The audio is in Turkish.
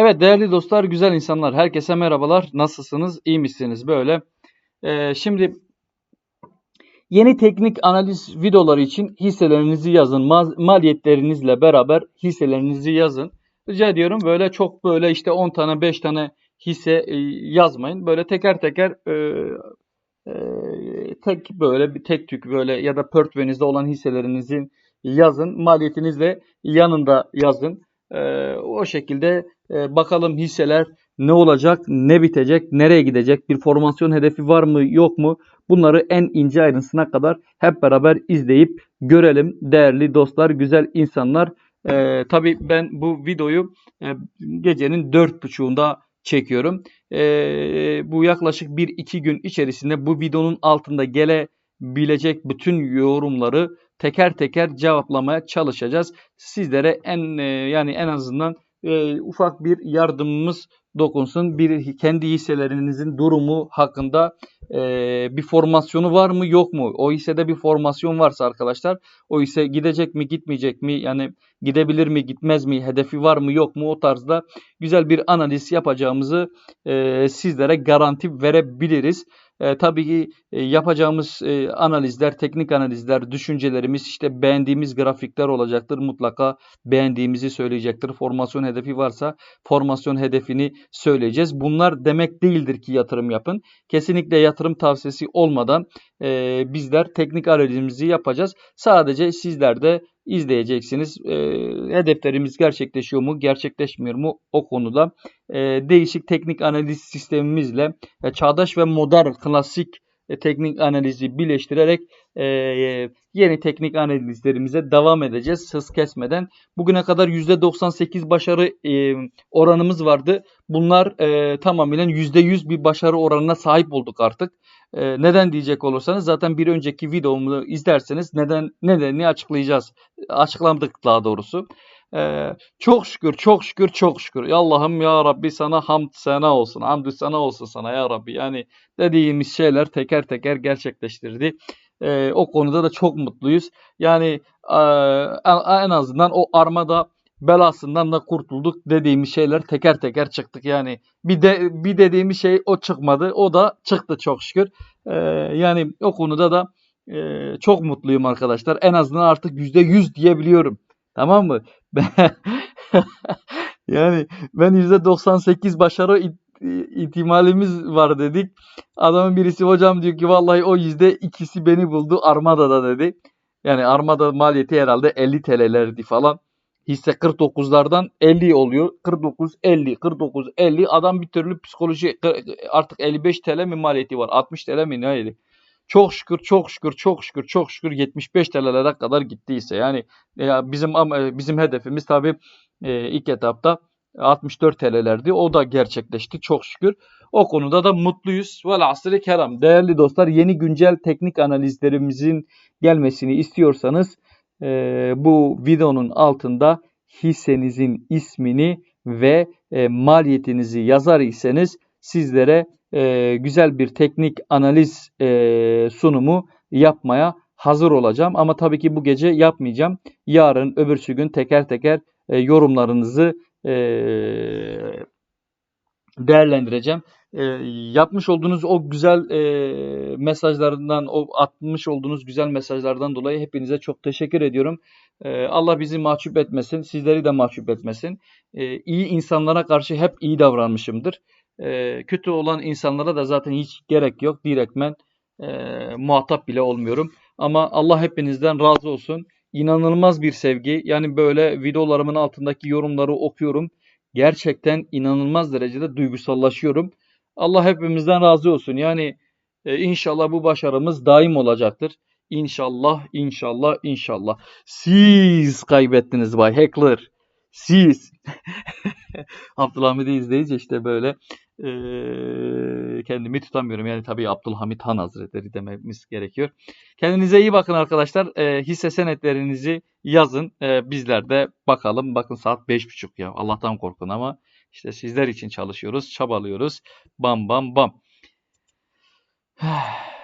Evet değerli dostlar, güzel insanlar, herkese merhabalar. Nasılsınız? İyi misiniz? Böyle. Ee, şimdi yeni teknik analiz videoları için hisselerinizi yazın. Ma- maliyetlerinizle beraber hisselerinizi yazın. Rica ediyorum böyle çok böyle işte 10 tane 5 tane hisse e, yazmayın. Böyle teker teker e, e, tek böyle bir tek tük böyle ya da portföyünüzde olan hisselerinizi yazın. Maliyetinizle yanında yazın. E, o şekilde e, bakalım hisseler ne olacak, ne bitecek, nereye gidecek, bir formasyon hedefi var mı, yok mu? Bunları en ince ayrıntısına kadar hep beraber izleyip görelim değerli dostlar, güzel insanlar. E, tabii ben bu videoyu e, gecenin dört buçuğunda çekiyorum. E, bu yaklaşık 1-2 gün içerisinde bu videonun altında gelebilecek bütün yorumları teker teker cevaplamaya çalışacağız. Sizlere en e, yani en azından e, ufak bir yardımımız dokunsun. Bir kendi hisselerinizin durumu hakkında e, bir formasyonu var mı yok mu? O hissede bir formasyon varsa arkadaşlar o hisse gidecek mi gitmeyecek mi? Yani gidebilir mi gitmez mi? Hedefi var mı yok mu? O tarzda güzel bir analiz yapacağımızı e, sizlere garanti verebiliriz. E, tabii ki e, yapacağımız e, analizler, teknik analizler, düşüncelerimiz işte beğendiğimiz grafikler olacaktır. Mutlaka beğendiğimizi söyleyecektir. Formasyon hedefi varsa formasyon hedefini söyleyeceğiz. Bunlar demek değildir ki yatırım yapın. Kesinlikle yatırım tavsiyesi olmadan e, bizler teknik analizimizi yapacağız. Sadece sizler de izleyeceksiniz. E, hedeflerimiz gerçekleşiyor mu, gerçekleşmiyor mu o konuda e, değişik teknik analiz sistemimizle e, çağdaş ve modern klasik e, teknik analizi birleştirerek e, yeni teknik analizlerimize devam edeceğiz hız kesmeden. Bugüne kadar %98 başarı e, oranımız vardı. Bunlar e, tamamen %100 bir başarı oranına sahip olduk artık. E, neden diyecek olursanız zaten bir önceki videomu izlerseniz neden nedenini açıklayacağız. Açıkladık daha doğrusu. Ee, çok şükür, çok şükür, çok şükür. Ya Allah'ım ya Rabbi sana hamd sana olsun. Hamdü sana olsun sana ya Rabbi. Yani dediğimiz şeyler teker teker gerçekleştirdi. Ee, o konuda da çok mutluyuz. Yani e, en azından o armada belasından da kurtulduk dediğimiz şeyler teker teker çıktık. Yani bir de bir dediğimiz şey o çıkmadı. O da çıktı çok şükür. Ee, yani o konuda da e, çok mutluyum arkadaşlar. En azından artık %100 diyebiliyorum. Tamam mı? yani ben %98 başarı ihtimalimiz var dedik. Adamın birisi hocam diyor ki vallahi o yüzde ikisi beni buldu Armada'da dedi. Yani Armada maliyeti herhalde 50 TL'lerdi falan. Hisse 49'lardan 50 oluyor. 49, 50, 49, 50. Adam bir türlü psikoloji artık 55 TL mi maliyeti var? 60 TL mi neydi? Çok şükür, çok şükür, çok şükür, çok şükür 75 TL'lere kadar gittiyse yani ya bizim bizim hedefimiz tabii e, ilk etapta 64 TL'lerdi. O da gerçekleşti çok şükür. O konuda da mutluyuz. Vel asri keram. Değerli dostlar yeni güncel teknik analizlerimizin gelmesini istiyorsanız e, bu videonun altında hissenizin ismini ve e, maliyetinizi yazar iseniz sizlere e, güzel bir teknik analiz e, sunumu yapmaya hazır olacağım. Ama tabii ki bu gece yapmayacağım. Yarın öbürsü gün teker teker e, yorumlarınızı e, değerlendireceğim. E, yapmış olduğunuz o güzel e, mesajlardan, o atmış olduğunuz güzel mesajlardan dolayı hepinize çok teşekkür ediyorum. E, Allah bizi mahcup etmesin, sizleri de mahcup etmesin. E, iyi insanlara karşı hep iyi davranmışımdır. E, kötü olan insanlara da zaten hiç gerek yok. Direktmen e, muhatap bile olmuyorum. Ama Allah hepinizden razı olsun. İnanılmaz bir sevgi. Yani böyle videolarımın altındaki yorumları okuyorum. Gerçekten inanılmaz derecede duygusallaşıyorum. Allah hepimizden razı olsun. Yani e, inşallah bu başarımız daim olacaktır. İnşallah, inşallah, inşallah. Siz kaybettiniz Bay Hackler. Siz. Abdülhamid'i izleyince işte böyle e, kendimi tutamıyorum. Yani tabii Abdülhamit Han Hazretleri dememiz gerekiyor. Kendinize iyi bakın arkadaşlar. E, hisse senetlerinizi yazın. E, bizler de bakalım. Bakın saat 5.30 ya. Allah'tan korkun ama işte sizler için çalışıyoruz, çabalıyoruz. Bam bam bam.